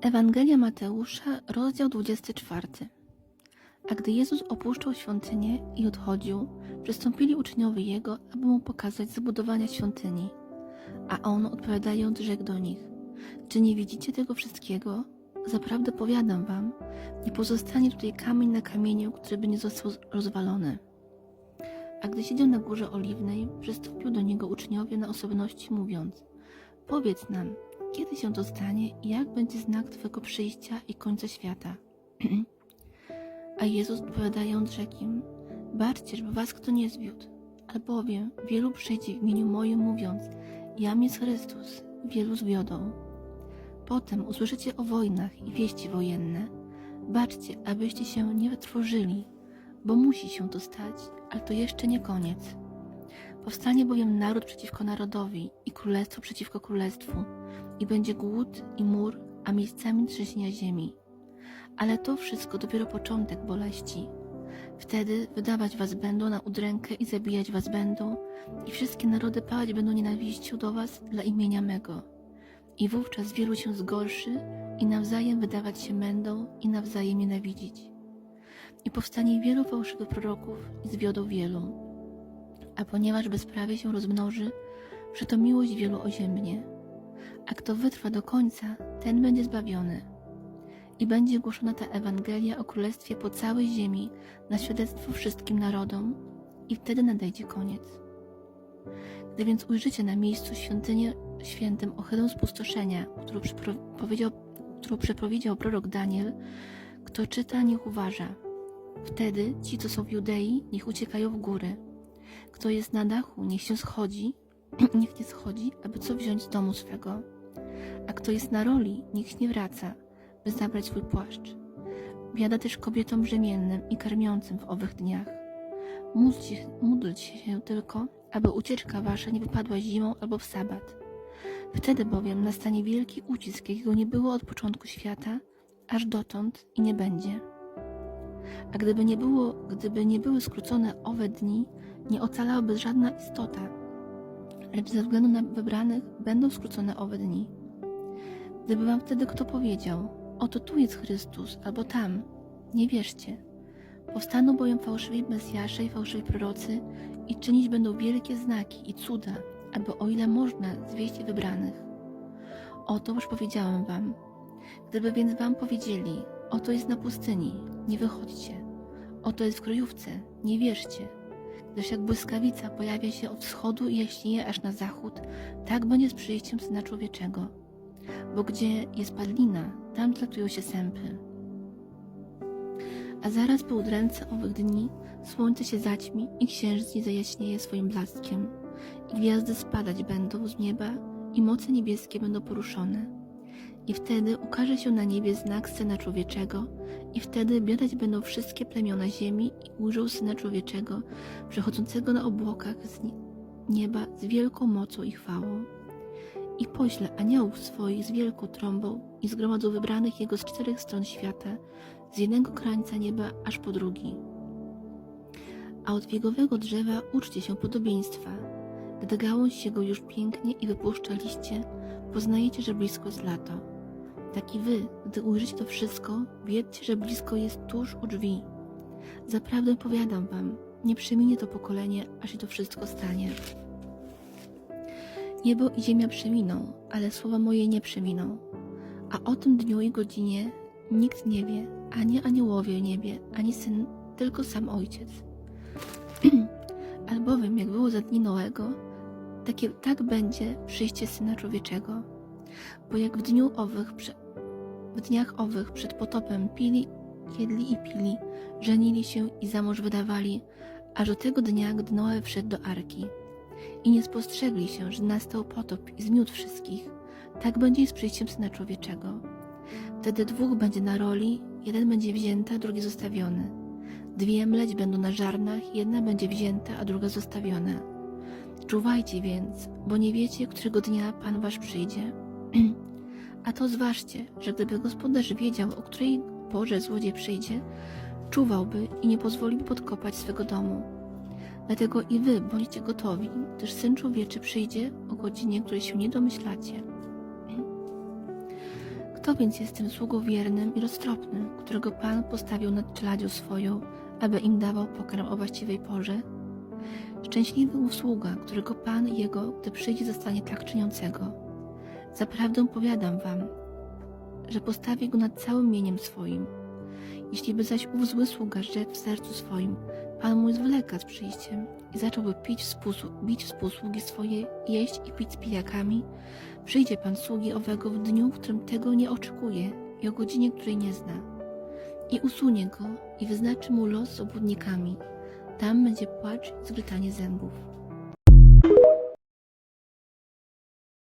Ewangelia Mateusza, rozdział 24. A gdy Jezus opuszczał świątynię i odchodził, przystąpili uczniowie Jego, aby Mu pokazać zabudowania świątyni. A On, odpowiadając, rzekł do nich, czy nie widzicie tego wszystkiego? Zaprawdę powiadam wam, nie pozostanie tutaj kamień na kamieniu, który by nie został rozwalony. A gdy siedział na górze oliwnej, przystąpił do Niego uczniowie na osobności, mówiąc, powiedz nam, kiedy się to stanie i jak będzie znak Twego przyjścia i końca świata? A Jezus odpowiadając rzekł im, baczcie, żeby was kto nie zwiódł, albowiem wielu przyjdzie w imieniu moim mówiąc, jam jest Chrystus, wielu zwiodą. Potem usłyszycie o wojnach i wieści wojenne. Baczcie, abyście się nie wytrwożyli, bo musi się to stać, ale to jeszcze nie koniec. Powstanie bowiem naród przeciwko narodowi i królestwo przeciwko królestwu i będzie głód i mur, a miejscami trzęsienia ziemi. Ale to wszystko dopiero początek boleści. Wtedy wydawać was będą na udrękę i zabijać was będą, i wszystkie narody pałać będą nienawiścią do was dla imienia mego. I wówczas wielu się zgorszy i nawzajem wydawać się będą i nawzajem nienawidzić. I powstanie wielu fałszywych proroków i zwiodą wielu. A ponieważ bezprawie się rozmnoży, przeto miłość wielu oziębnie. A kto wytrwa do końca, ten będzie zbawiony. I będzie głoszona ta Ewangelia o Królestwie po całej ziemi na świadectwo wszystkim narodom, i wtedy nadejdzie koniec. Gdy więc ujrzycie na miejscu świątynię świętym ohydną spustoszenia, którą przepowiedział, którą przepowiedział prorok Daniel, kto czyta, niech uważa. Wtedy ci, co są w Judei, niech uciekają w góry. Kto jest na dachu, niech się schodzi, niech nie schodzi, aby co wziąć z domu swego. A kto jest na roli, niech nie wraca, by zabrać swój płaszcz. Biada też kobietom brzemiennym i karmiącym w owych dniach. Módlcie, módlcie się tylko, aby ucieczka wasza nie wypadła zimą albo w sabat. Wtedy bowiem nastanie wielki ucisk, jakiego nie było od początku świata, aż dotąd i nie będzie. A gdyby nie, było, gdyby nie były skrócone owe dni, nie ocalałaby żadna istota, lecz ze względu na wybranych będą skrócone owe dni. Gdyby wam wtedy kto powiedział, oto tu jest Chrystus, albo tam, nie wierzcie. Powstaną bowiem fałszywi Mesjasze i fałszywi prorocy i czynić będą wielkie znaki i cuda, aby o ile można zwieść wybranych. Oto już powiedziałem wam. Gdyby więc wam powiedzieli, oto jest na pustyni, nie wychodźcie. Oto jest w kryjówce, nie wierzcie. Gdyż jak błyskawica pojawia się od wschodu i jaśnieje aż na zachód, tak będzie z przyjściem Syna Człowieczego. Bo gdzie jest padlina, tam tlatują się sępy. A zaraz po udręce owych dni słońce się zaćmi i księżyc nie zajaśnieje swoim blaskiem i gwiazdy spadać będą z nieba i moce niebieskie będą poruszone. I wtedy ukaże się na niebie znak Syna Człowieczego i wtedy biadać będą wszystkie plemiona ziemi i ujrzą Syna Człowieczego przechodzącego na obłokach z nieba z wielką mocą i chwałą. I pośle aniołów swoich z wielką trąbą i zgromadzą wybranych Jego z czterech stron świata, z jednego krańca nieba aż po drugi. A od figowego drzewa uczcie się podobieństwa. Gdy gałąź się go już pięknie i wypuszcza liście, poznajecie, że blisko jest lato. Tak i wy, gdy ujrzycie to wszystko, wiedzcie, że blisko jest tuż u drzwi. Zaprawdę powiadam wam, nie przeminie to pokolenie, aż się to wszystko stanie. Niebo i ziemia przeminą, ale słowa moje nie przeminą. A o tym dniu i godzinie nikt nie wie, ani aniołowie nie wie, ani syn, tylko sam ojciec. Albowiem, jak było za dni Noego, takie, tak będzie przyjście Syna Człowieczego. Bo jak w dniu owych, w dniach owych przed potopem pili, jedli i pili, żenili się i za mąż wydawali, aż do tego dnia, gdy Noe wszedł do arki. I nie spostrzegli się, że nastał potop i zmiótł wszystkich. Tak będzie i z przyjściem Syna Człowieczego. Wtedy dwóch będzie na roli, jeden będzie wzięty, a drugi zostawiony. Dwie mleć będą na żarnach, jedna będzie wzięta, a druga zostawiona. Czuwajcie więc, bo nie wiecie, którego dnia Pan wasz przyjdzie. A to zważcie, że gdyby gospodarz wiedział, o której porze złodziej przyjdzie, czuwałby i nie pozwoliłby podkopać swego domu. Dlatego i wy bądźcie gotowi, gdyż Syn Człowieczy przyjdzie o godzinie, której się nie domyślacie. Kto więc jest tym sługą wiernym i roztropnym, którego Pan postawił nad czeladzią swoją, aby im dawał pokarm o właściwej porze? Szczęśliwy usługa, którego Pan jego, gdy przyjdzie, zostanie tak czyniącego. Zaprawdę powiadam wam, że postawi go nad całym mieniem swoim. Jeśli by zaś ów zły sługa rzekł w sercu swoim, Pan mój zwleka z przyjściem i zacząłby pić współsłu- bić współsługi swoje, jeść i pić z pijakami, przyjdzie Pan sługi owego w dniu, w którym tego nie oczekuje i o godzinie, której nie zna. I usunie go i wyznaczy mu los z obłudnikami. Tam będzie płacz i zgrzytanie zębów.